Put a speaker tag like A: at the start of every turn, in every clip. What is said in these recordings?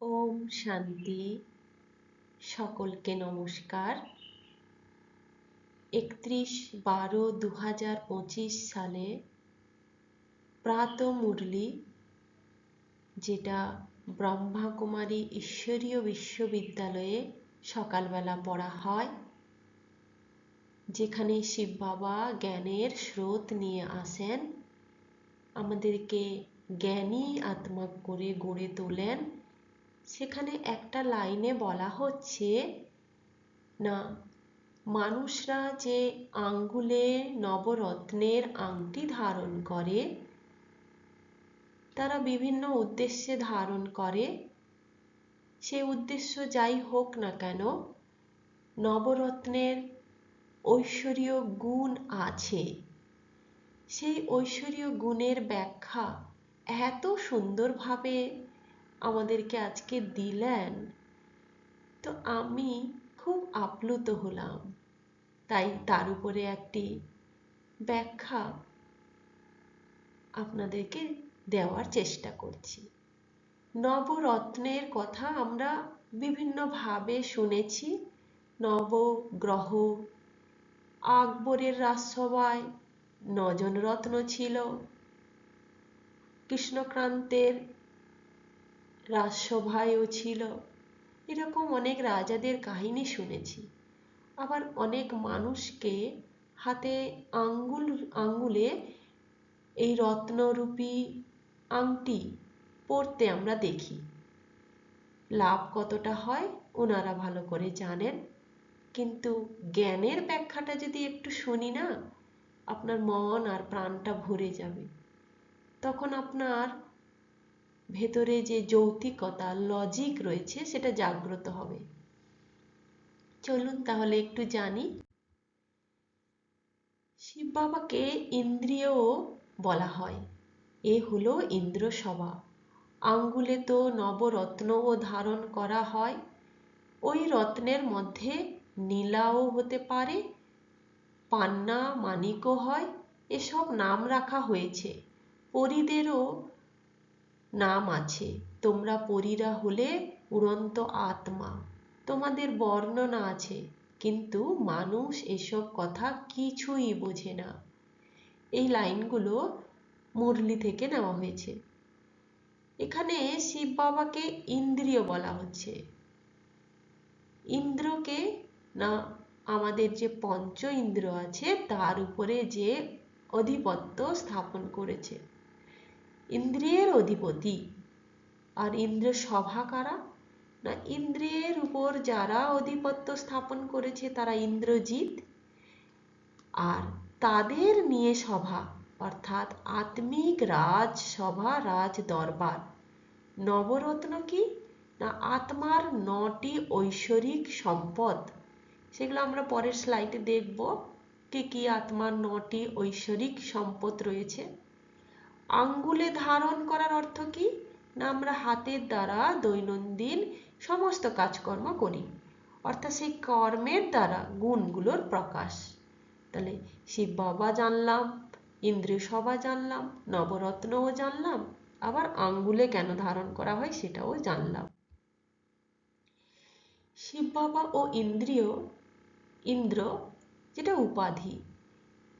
A: ওম শান্তি। সকলকে নমস্কার। একত্রিশ বারো দু হাজার পঁচিশ সালে প্রাত মুরলি যেটা ব্রহ্মাকুমারী ঈশ্বরীয় বিশ্ববিদ্যালয়ে সকালবেলা পড়া হয়, যেখানে শিব বাবা জ্ঞানের স্রোত নিয়ে আসেন। আমাদেরকে জ্ঞানী আত্মা করে গড়ে তোলেন। সেখানে একটা লাইনে বলা হচ্ছে, না, মানুষরা যে আঙ্গুলে নবরত্নের আংটি ধারণ করে, তারা বিভিন্ন উদ্দেশ্যে ধারণ করে, সে উদ্দেশ্য যাই হোক না কেন, নবরত্নের ঐশ্বরীয় গুণ আছে। সেই ঐশ্বরীয় গুণের ব্যাখ্যা এত সুন্দরভাবে আমাদেরকে আজকে দিলেন। তো আমি খুব আপ্লুত হলাম। তাই তার উপরে একটি ব্যাখ্যা আপনাদেরকে দেওয়ার চেষ্টা করছি। নবরত্নের কথা আমরা বিভিন্নভাবে শুনেছি। নবগ্রহ আকবরের রাজসভায় নজন রত্ন ছিল। কৃষ্ণক্রান্তের রাজসভায়ও ছিল। এরকম অনেক রাজাদের কাহিনী শুনেছি। আবার অনেক মানুষকে হাতে আঙ্গুল, আঙ্গুলে এই রত্নরূপী আংটি পরতে আমরা দেখি। লাভ কতটা হয় ওনারা ভালো করে জানেন। কিন্তু জ্ঞানের ব্যাখ্যাটা যদি একটু শুনি না, আপনার মন আর প্রাণটা ভরে যাবে। তখন আপনার ভেতরে যে যৌতিকতা লজিক রয়েছে, সেটা জাগ্রত হবে। চলুন তাহলে একটু জানি। শিব বাবাকে ইন্দ্রিয় বলা হয়। এ হলো ইন্দ্র সভা আঙ্গুলে তো নবরত্নও ধারণ করা হয়। ওই রত্নের মধ্যে নীলাও হতে পারে, পান্না মানিকও হয়। এসব নাম রাখা হয়েছে। পরিদেরও নাম আছে। তোমরা পরীরা হলে উড়ন্ত আত্মা। তোমাদের বর্ণনা আছে, কিন্তু মানুষ এসব কথা কিছুই বোঝে না। এই লাইনগুলো মুরলি থেকে নেওয়া হয়েছে। এখানে শিব বাবাকে ইন্দ্রিয় বলা হচ্ছে। ইন্দ্রকে না, আমাদের যে পঞ্চ ইন্দ্র আছে, তার উপরে যে অধিপত্য স্থাপন করেছে। ইন্দ্রিয়ের অধিপতি। আর ইন্দ্র সভা কারা? না, ইন্দ্রিয়ের উপর যারা অধিপত্য স্থাপন করেছে তারা ইন্দ্রজিৎ। আর তাদের নিয়ে সভা, অর্থাৎ আত্মিক রাজ সভা রাজ দরবার নবরত্ন কি? না, আত্মার নটি ঐশ্বরিক সম্পদ। সেগুলো আমরা পরের স্লাইডে দেখব, কি কি আত্মার নটি ঐশ্বরিক সম্পদ রয়েছে। আঙ্গুলে ধারণ করার অর্থ কি? না আমরা হাতের দ্বারা, দৈনন্দিন সমস্ত কাজকর্ম করি। অর্থাৎ সেই কর্মের দ্বারা গুণগুলোর প্রকাশ। তাহলে শিব বাবা জানলাম, ইন্দ্রিয় সভা জানলাম, নবরত্নও জানলাম, আবার আঙ্গুলে কেন ধারণ করা হয় সেটাও জানলাম। শিব বাবা ও ইন্দ্রিয়, ইন্দ্র যেটা উপাধি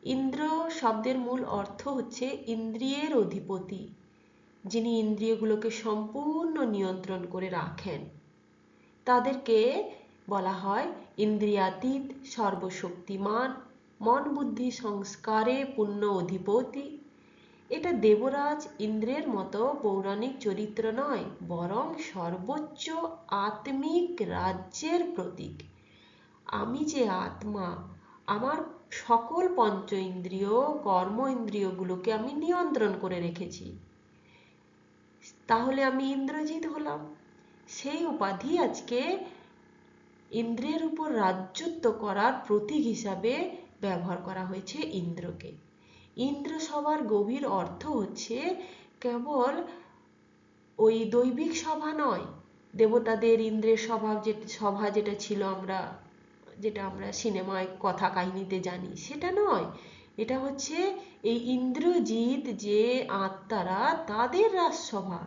A: ইন্দ্র শব্দের মূল অর্থ হচ্ছে ইন্দ্রিয়ের অধিপতি, যিনি ইন্দ্রিয়গুলোকে সম্পূর্ণ নিয়ন্ত্রণ করে রাখেন। তাদেরকে বলা হয় ইন্দ্রিয়াতীত, সর্বশক্তিমান, মন বুদ্ধি সংস্কারে পূর্ণ অধিপতি। এটা দেবরাজ ইন্দ্রের মতো পৌরাণিক চরিত্র নয়, বরং সর্বোচ্চ আত্মিক রাজ্যের প্রতীক। আমি যে আত্মা, আমার সকল পঞ্চ ইন্দ্রিয়, কর্ম ইন্দ্রিয়গুলোকে আমি নিয়ন্ত্রণ করে রেখেছি। তাহলে আমি ইন্দ্রজিৎ হলাম। সেই উপাধি আজকে ইন্দ্রের উপর রাজ্যত্ব করার প্রতীক হিসাবে ব্যবহার করা হয়েছে ইন্দ্রকে। ইন্দ্র সভার গভীর অর্থ হচ্ছে কেবল ওই দৈবিক সভা নয়, দেবতাদের ইন্দ্রের স্বভাব যে সভা যেটা ছিল আমরা যেটা আমরা সিনেমায় কথা কাহিনীতে জানি, সেটা নয়। এটা হচ্ছে এই ইন্দ্রজিৎ যে আত্মারা তাদের রাজসভা,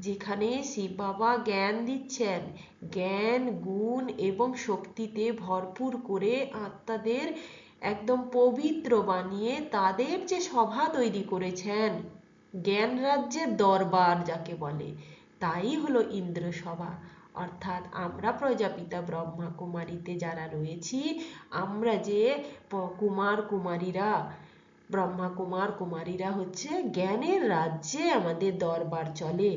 A: যেখানে শিব বাবা জ্ঞান দিচ্ছেন। জ্ঞান, গুণ এবং শক্তিতে ভরপুর করে আত্মাদের একদম পবিত্র বানিয়ে তাদের যে সভা তৈরি করেছেন, জ্ঞান রাজ্যের দরবার যাকে বলে, তাই হলো ইন্দ্র সভা অর্থাৎ আমরা প্রজাপিতা ব্রহ্মা কুমারীতে যারা রয়েছি, আমরা যে কুমার কুমারীরা, ব্রহ্মা কুমার কুমারীরা হচ্ছে জ্ঞানের রাজ্যে আমাদের দরবার চলে,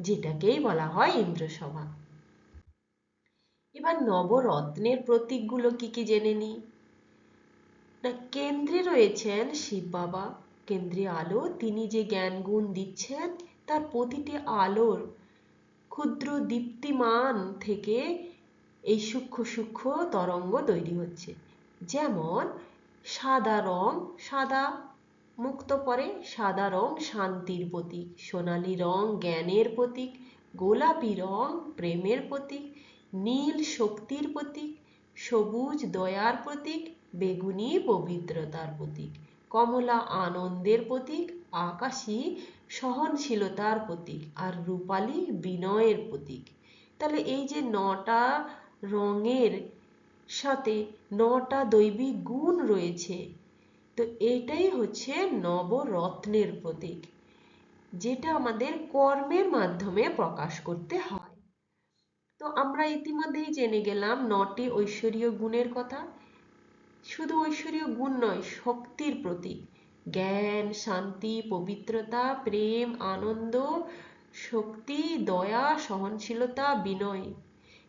A: যেটাকেই বলা হয় ইন্দ্রসভা। এবার নবরত্নের প্রতীকগুলো কি কি জেনে নি না, কেন্দ্রে রয়েছেন শিব বাবা, কেন্দ্রে আলো, তিনি যে জ্ঞান গুণ দিচ্ছেন, তার প্রতিটি আলোর ক্ষুদ্র দীপ্তিমান থেকে এই সূক্ষ্ম সূক্ষ্ম তরঙ্গ তৈরি হচ্ছে। যেমন, সাদা রং সাদা, মুক্ত পরে সাদা রং শান্তির প্রতীক, সোনালি রং জ্ঞানের প্রতীক, গোলাপি রং প্রেমের প্রতীক, নীল শক্তির প্রতীক, সবুজ দয়ার প্রতীক, বেগুনি পবিত্রতার প্রতীক, কমলা আনন্দের প্রতীক, আকাশী সহনশীলতার প্রতীক আর রূপালী বিনয়ের প্রতীক। তাহলে এই যে নটা রঙের সাথে নটা দৈবিক গুণ রয়েছে, তো এটাই হচ্ছে নবরত্নের প্রতীক, যেটা আমাদের কর্মের মাধ্যমে প্রকাশ করতে হয়। তো আমরা ইতিমধ্যেই জেনে গেলাম নটি ঐশ্বরীয় গুণের কথা। শুধু ঐশ্বরীয় গুণ নয়, শক্তির প্রতীক। জ্ঞান, শান্তি, পবিত্রতা, প্রেম, আনন্দ, শক্তি, দয়া, সহনশীলতা, বিনয়।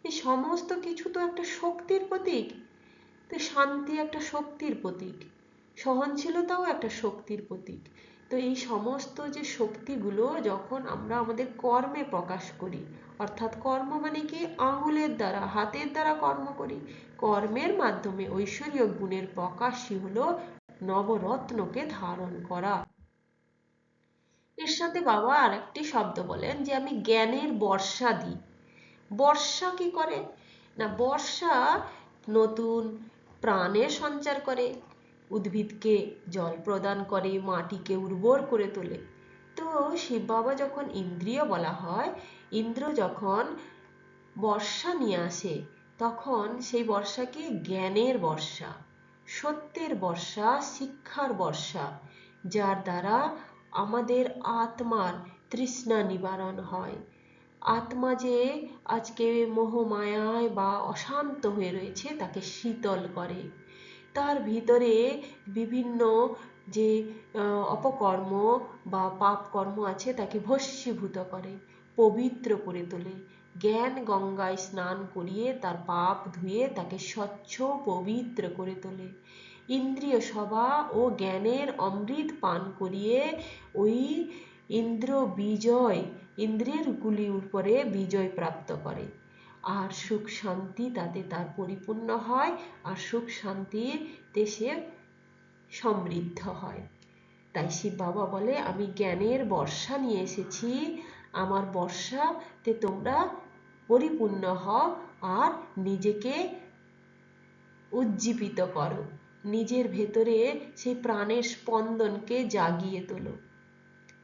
A: এই সমস্ত কিছু তো একটা শক্তির প্রতীক। তো শান্তি একটা শক্তির প্রতীক। সহনশীলতাও একটা শক্তির প্রতীক। তো এই সমস্ত যে শক্তিগুলো যখন আমরা আমাদের কর্মে প্রকাশ করি, অর্থাৎ কর্ম মানে কি? আঙুলের দ্বারা, হাতের দ্বারা কর্ম করি। কর্মের মাধ্যমে ঐশ্বরীয় গুণের প্রকাশই হলো নবরত্নকে ধারণ করা। এর সাথে বাবা আরেকটি শব্দ বলেন যে, আমি জ্ঞানের বর্ষা দিই। বর্ষা কি করে? না, বর্ষা নতুন প্রাণের সঞ্চার করে, উদ্ভিদকে জল প্রদান করে, মাটিকে উর্বর করে তোলে। তো শিব বাবা যখন ইন্দ্রিয় বলা হয়, ইন্দ্র যখন বর্ষা নিয়ে আসে, তখন সেই বর্ষাকে জ্ঞানের বর্ষা। সত্যের বর্ষা, শিক্ষার বর্ষা, যার দ্বারা আমাদের আত্মার তৃষ্ণা নিবারণ হয়। আত্মা যে আজকে মোহমায়ায় বা অশান্ত হয়ে রয়েছে, তাকে শীতল করে। তার ভিতরে বিভিন্ন যে অপকর্ম বা পাপ কর্ম আছে, তাকে ভস্মীভূত করে, পবিত্র করে তোলে। জ্ঞান গঙ্গায় স্নান করিয়ে তার পাপ ধুয়ে তাকে স্বচ্ছ, পবিত্র করে তোলে। ইন্দ্রিয় সভা ও জ্ঞানের অমৃত পান করিয়ে ওই ইন্দ্র বিজয় ইন্দ্রিয়ের গুলির উপরে বিজয় প্রাপ্ত করে। আর সুখ শান্তি তাতে তার পরিপূর্ণ হয়, আর সুখ শান্তির দেশে সমৃদ্ধ হয়। তাই শিব বাবা বলে, আমি জ্ঞানের বর্ষা নিয়ে এসেছি। আমার বর্ষাতে তোমরা পরিপূর্ণ হও আর নিজেকে উজ্জীবিত করো। নিজের ভেতরে সেই প্রাণের স্পন্দনকে জাগিয়ে তোলো।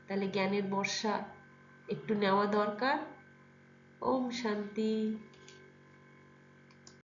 A: তাহলে জ্ঞানের বর্ষা একটু নেওয়া দরকার। ওম শান্তি।